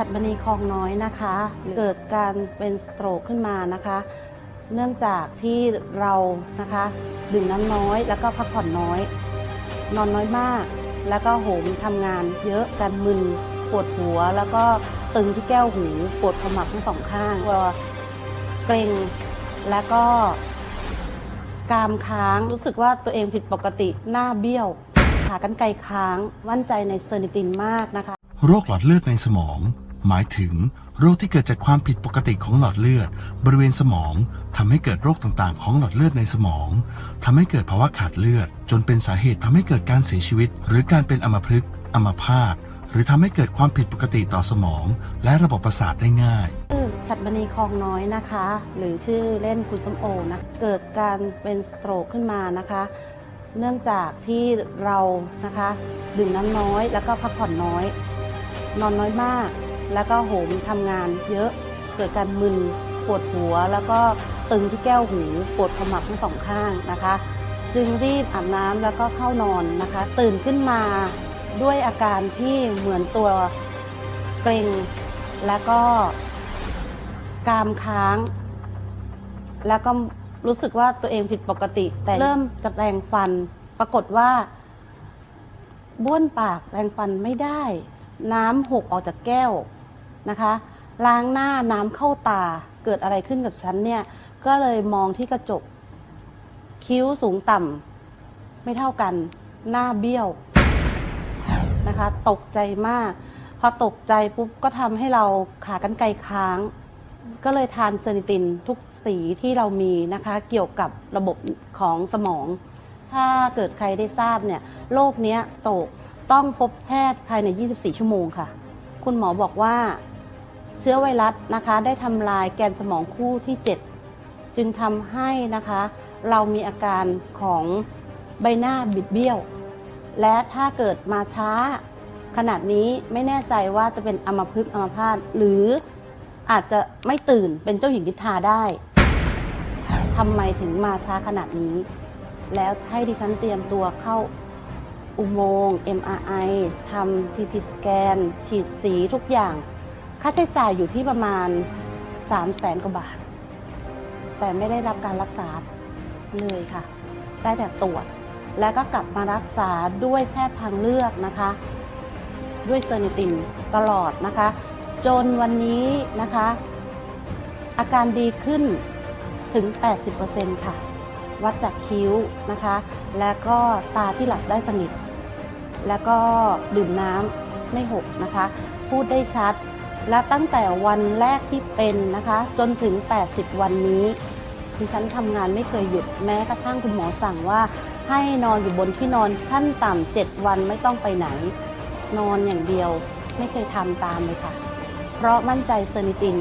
ฉัดมณีคลองน้อยนะคะ เกิดการเป็นสโตรกขึ้นมานะคะ เนื่องจากที่เรานะคะดื่มน้ำน้อย แล้วก็พักผ่อนน้อย นอนน้อยมาก แล้วก็โหมทำงานเยอะการมึนปวดหัว แล้วก็ตึงที่แก้วหูปวดขมับทั้งสองข้างตัวเกร็งแล้วก็กามค้างรู้สึกว่าตัวเองผิดปกติหน้าเบี้ยว ขากรรไกรค้าง มั่นใจในเซอร์นิตินมากนะคะ โรคหลอดเลือดในสมอง หมายถึงโรคที่เกิดจากความผิดปกติของหลอดเลือด บริเวณสมองทำให้เกิดโรคต่างๆ ของหลอดเลือดในสมองทำให้เกิดภาวะขาดเลือด จนเป็นสาเหตุทำให้เกิดการเสียชีวิต หรือการเป็นอัมพฤกษ์อัมพาตหรือทำให้เกิดความผิดปกติต่อสมอง และระบบประสาทได้ง่ายฉัดมณีคลองน้อยนะคะ หรือชื่อเล่นคุณสมโอนะเกิดการเป็นสโตรกขึ้นมานะคะ เนื่องจากที่เรานะคะดื่มน้ำน้อยแล้วก็พักผ่อนน้อย นอนน้อยมาก แล้วก็โหมทำงานเยอะเกิดการมึนปวดหัว แล้วก็ตึงที่แก้วหูปวดขมับทั้งสองข้างนะคะ จึงรีบอาบน้ำแล้วก็เข้านอนนะคะ ตื่นขึ้นมาด้วยอาการที่เหมือนตัวเกร็งแล้วก็กรามค้าง แล้วก็รู้สึกว่าตัวเองผิดปกติ แต่เริ่มจะแปรงฟัน ปรากฏว่าบ้วนปากแปรงฟันไม่ได้ น้ำหกออกจากแก้ว นะคะ ล้างหน้าน้ำเข้าตาเกิดอะไรขึ้นกับฉันเนี่ย ก็เลยมองที่กระจก คิ้วสูงต่ำไม่เท่ากัน หน้าเบี้ยวนะคะ ตกใจมาก พอตกใจปุ๊บก็ทำให้เราขากรรไกรค้าง ก็เลยทานเซอร์นิตินทุกสีที่เรามีนะคะ เกี่ยวกับระบบของสมอง ถ้าเกิดใครได้ทราบเนี่ยโรคเนี้ยโศกต้องพบแพทย์ภายใน 24 ชั่วโมงค่ะ คุณหมอบอกว่า เชื้อไวรัสนะคะ ได้ทำลายแกนสมองคู่ที่ 7 จึงทำให้นะคะ เรามีอาการของใบหน้าบิดเบี้ยว และถ้าเกิดมาช้า ขนาดนี้ไม่แน่ใจว่าจะเป็นอัมพฤกษ์อัมพาตหรืออาจจะไม่ตื่นเป็นเจ้าหญิงนิทราได้ทำไมถึงมาช้าขนาดนี้ แล้วให้ดิฉันเตรียมตัวเข้าอุโมงค์ MRI ทำ CT สแกน ฉีดสีทุกอย่าง ค่าใช้จ่ายอยู่ที่ประมาณ3 0 0แสนกว่าบาท แต่ไม่ได้รับการรักษาเลยค่ะ ได้แต่ตรวจ แล้วก็กลับมารักษาด้วยแพทย์ทางเลือกนะคะ ด้วยเซอร์นิตินตลอดนะคะ จนวันนี้นะคะ อาการดีขึ้นถึง 80%ค่ะ วัดจากคิ้วนะคะ แล้วก็ตาที่หลับได้สนิท แล้วก็ดื่มน้ำไม่หกนะคะ พูดได้ชัด และตั้งแต่วันแรกที่เป็นนะคะ จนถึง 80 วันนี้ดิฉันทำงานไม่เคยหยุดแม้กระทั่งคุณหมอสั่งว่าให้นอนอยู่บนที่นอนขั้นต่ำเจ็ดวันไม่ต้องไปไหน นอนอย่างเดียวไม่เคยทำตามเลยค่ะ เพราะมั่นใจเซอร์นิติน